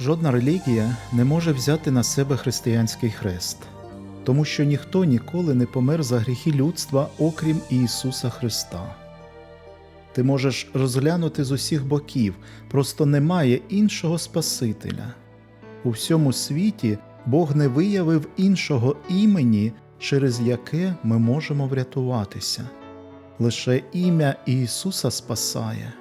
Жодна релігія не може взяти на себе християнський хрест, тому що ніхто ніколи не помер за гріхи людства, окрім Ісуса Христа. Ти можеш розглянути з усіх боків, просто немає іншого Спасителя. У всьому світі Бог не виявив іншого імені, через яке ми можемо врятуватися. Лише ім'я Ісуса спасає.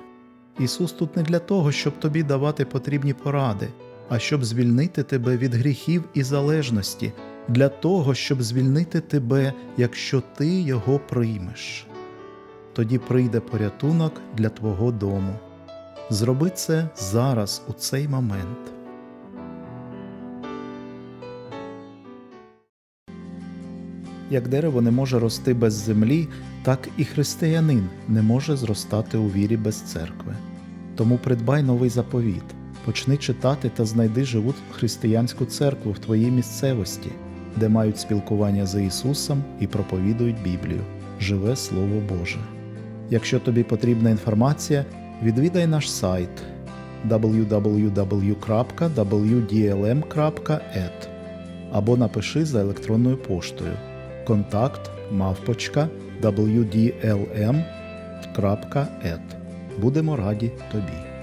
Ісус тут не для того, щоб тобі давати потрібні поради, а щоб звільнити тебе від гріхів і залежності, для того, щоб звільнити тебе, якщо ти Його приймеш. Тоді прийде порятунок для твого дому. Зроби це зараз, у цей момент. Як дерево не може рости без землі, так і християнин не може зростати у вірі без церкви. Тому придбай новий заповіт, почни читати та знайди живу християнську церкву в твоїй місцевості, де мають спілкування з Ісусом і проповідують Біблію, живе Слово Боже. Якщо тобі потрібна інформація, відвідай наш сайт www.wdlm.et або напиши за електронною поштою контакт мавпочка wdlm.et. Будемо раді тобі.